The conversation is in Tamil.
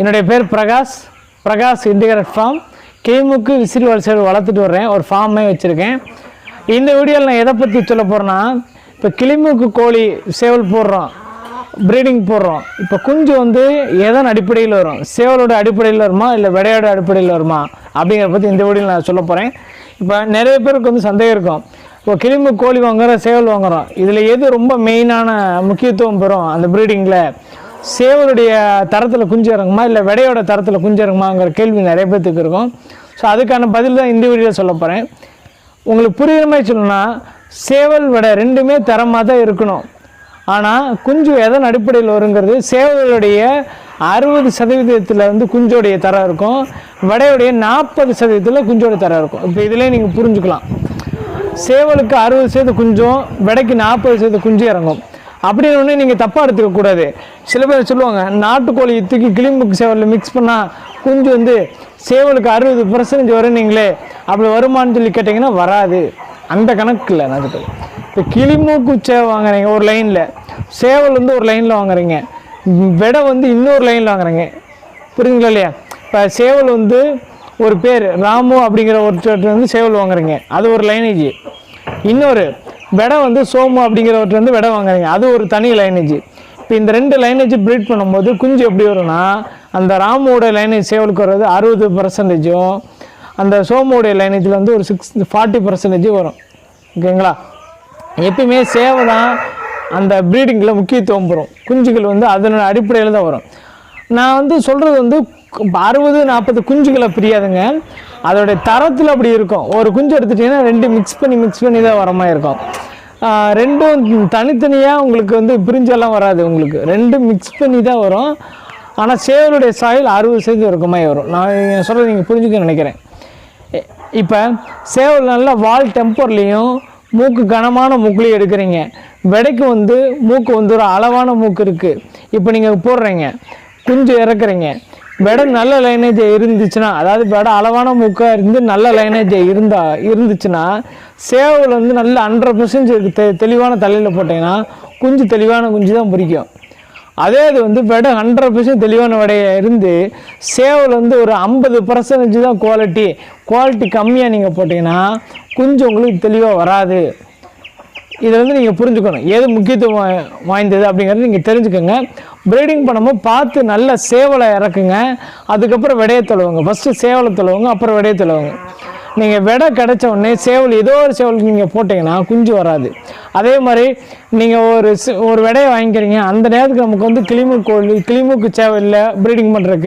என்னுடைய பேர் பிரகாஷ். Prakash integrated farm. கிளிமுக்கு விசிறி வளர்ச்சி வளர்த்துட்டு வர்றேன். ஒரு ஃபார்மே வச்சுருக்கேன். இந்த வீடியோவில் நான் எதை பற்றி சொல்ல போகிறேன்னா இப்போ கிளிமுக்கு கோழி சேவல் போடுறோம். ப்ரீடிங் போடுறோம். இப்போ குஞ்சு வந்து எதன் அடிப்படையில் வரும்? சேவலோட அடிப்படையில் வருமா? இல்லை விடையோட அடிப்படையில் வருமா? அப்படிங்கிறத பற்றி இந்த வீடியோவில் நான் சொல்ல போகிறேன் இப்போ நிறைய பேருக்கு வந்து சந்தேகம் இருக்கும். இப்போ கிளிம்பு கோழி வாங்குகிறோம் சேவல் வாங்குகிறோம் இதில் எது ரொம்ப மெயினான முக்கியத்துவம் பெறும் அந்த ப்ரீடிங்கில் சேவலுடைய தரத்தில் குஞ்சு இறங்குமா இல்லை விடையோட தரத்தில் குஞ்சு இறங்குமாங்கிற கேள்வி நிறைய பேர்த்துக்கு இருக்கும். ஸோ அதுக்கான பதில் தான் இந்த வீடியோ சொல்ல போகிறேன் உங்களுக்கு புரியுற மாதிரி சொல்லணும்னா சேவல் விடை ரெண்டுமே தரமாக தான் இருக்கணும். ஆனால் குஞ்சு எதன் அடிப்படையில் வருங்கிறது சேவலுடைய அறுபது சதவீதத்தில் வந்து குஞ்சோடைய தரம் இருக்கும். விடையுடைய நாற்பது சதவீதத்தில் குஞ்சோட தரம் இருக்கும். இப்போ இதிலே நீங்கள் புரிஞ்சுக்கலாம். சேவலுக்கு அறுபது சதவீத குஞ்சும் விடைக்கு நாற்பது சதவீத குஞ்சு இறங்கும். அப்படின்னு ஒன்று நீங்கள் தப்பாக எடுத்துக்கக்கூடாது சில பேர் சொல்லுவாங்க நாட்டுக்கோழி தூக்கி கிளிம்புக்கு சேவலில் மிக்ஸ் பண்ணால் குஞ்சு வந்து சேவலுக்கு அறுபது பர்சன்டேஜ் வருன்னீங்களே அப்படி வருமான்னு சொல்லி கேட்டிங்கன்னா வராது. அந்த கணக்கு இல்லை நான் சொல்றது. இப்போ கிளிமூக்கு சேவை வாங்குறீங்க ஒரு லைனில் சேவல் வந்து ஒரு லைனில் வாங்குறீங்க. விடை வந்து இன்னொரு லைனில் வாங்குறீங்க. புரியுதுங்களா இல்லையா? இப்போ சேவல் வந்து ஒரு பேர் ராமு அப்படிங்கிற ஒருத்தர் வந்து சேவல் வாங்குறீங்க. அது ஒரு லைனேஜ் இன்னொரு விடை வந்து சோமு அப்படிங்கிறவற்றிலேருந்து வந்து விடை வாங்குறீங்க. அது ஒரு தனி லைனேஜ் இப்போ இந்த ரெண்டு லைனேஜ் ப்ரீட் பண்ணும்போது குஞ்சு எப்படி வரும்னா அந்த ராமுவோட லைனேஜ் சேவலுக்கு வர்றது அறுபது பர்சன்டேஜும் அந்த சோமுடைய லைனேஜில் வந்து ஒரு சிக்ஸ் ஃபார்ட்டி பர்சன்டேஜும் வரும். ஓகேங்களா எப்பயுமே சேவை தான் அந்த ப்ரீடிங்கில் முக்கியத்துவம் பெறும். குஞ்சுகள் வந்து அதனோட அடிப்படையில் தான் வரும். நான் வந்து சொல்கிறது வந்து அறுபது நாற்பது குஞ்சுகளை பிரியாதுங்க. அதோடைய தரத்தில் அப்படி இருக்கும். ஒரு குஞ்சு எடுத்துட்டிங்கன்னா ரெண்டு மிக்ஸ் பண்ணி மிக்ஸ் பண்ணி தான் வர மாதிரி இருக்கும். ரெண்டும் தனித்தனியாக உங்களுக்கு வந்து பிரிஞ்செல்லாம் வராது உங்களுக்கு. ரெண்டும் மிக்ஸ் பண்ணி தான் வரும். ஆனால் சேவலுடைய சாயில் அறுபது சதவீதம் இருக்க மாதிரி வரும். நான் சொல்கிறது நீங்கள் புரிஞ்சுக்க நினைக்கிறேன். இப்போ சேவல் நல்லா வால் டெம்பர்லேயும் மூக்கு கனமான மூக்குலையும் எடுக்கிறீங்க. விடைக்கு வந்து மூக்கு வந்து ஒரு அளவான மூக்கு இருக்குது இப்போ நீங்கள் போடுறீங்க. குஞ்சு இறக்குறீங்க. விடை நல்ல லைனேஜ் இருந்துச்சுன்னா அதாவது விடை அளவான மூக்காக இருந்து நல்ல லைனேஜ் இருந்தா இருந்துச்சுன்னா சேவல் வந்து நல்ல ஹண்ட்ரட் பர்சன்ட் தெ தெளிவான தலையில் போட்டிங்கன்னா குஞ்சு தெளிவான குஞ்சு தான் பிடிக்கும் அதே இது வந்து விடை ஹண்ட்ரட் பர்சன்ட் தெளிவான விடைய இருந்து சேவல் வந்து ஒரு ஐம்பது பர்சன்டேஜ் தான் குவாலிட்டி குவாலிட்டி கம்மியாக நீங்கள் போட்டிங்கன்னா குஞ்சு உங்களுக்கு தெளிவாக வராது. இதில் வந்து நீங்கள் புரிஞ்சுக்கணும். எது முக்கியத்துவம் வா- வாய்ந்தது அப்படிங்கிறது நீங்கள் தெரிஞ்சுக்கோங்க. ப்ரீடிங் பண்ணும்போது பார்த்து நல்ல சேவலை இறக்குங்க. அதுக்கப்புறம் விடைய தொழுவுங்க. ஃபஸ்ட்டு சேவலை தொழுவுங்க அப்புறம் விடைய தொழுவுங்க. நீங்கள் விடை கிடைச்ச உடனே சேவல் ஏதோ ஒரு சேவல் நீங்கள் போட்டிங்கன்னா குஞ்சு வராது. அதே மாதிரி நீங்கள் ஒரு ஒரு விடையை வாங்கிக்கிறீங்க. அந்த நேரத்துக்கு நமக்கு வந்து கிளிமூக்கு கோழி கிளிமூக்கு சேவை இல்லை ப்ரீடிங் பண்ணுறதுக்கு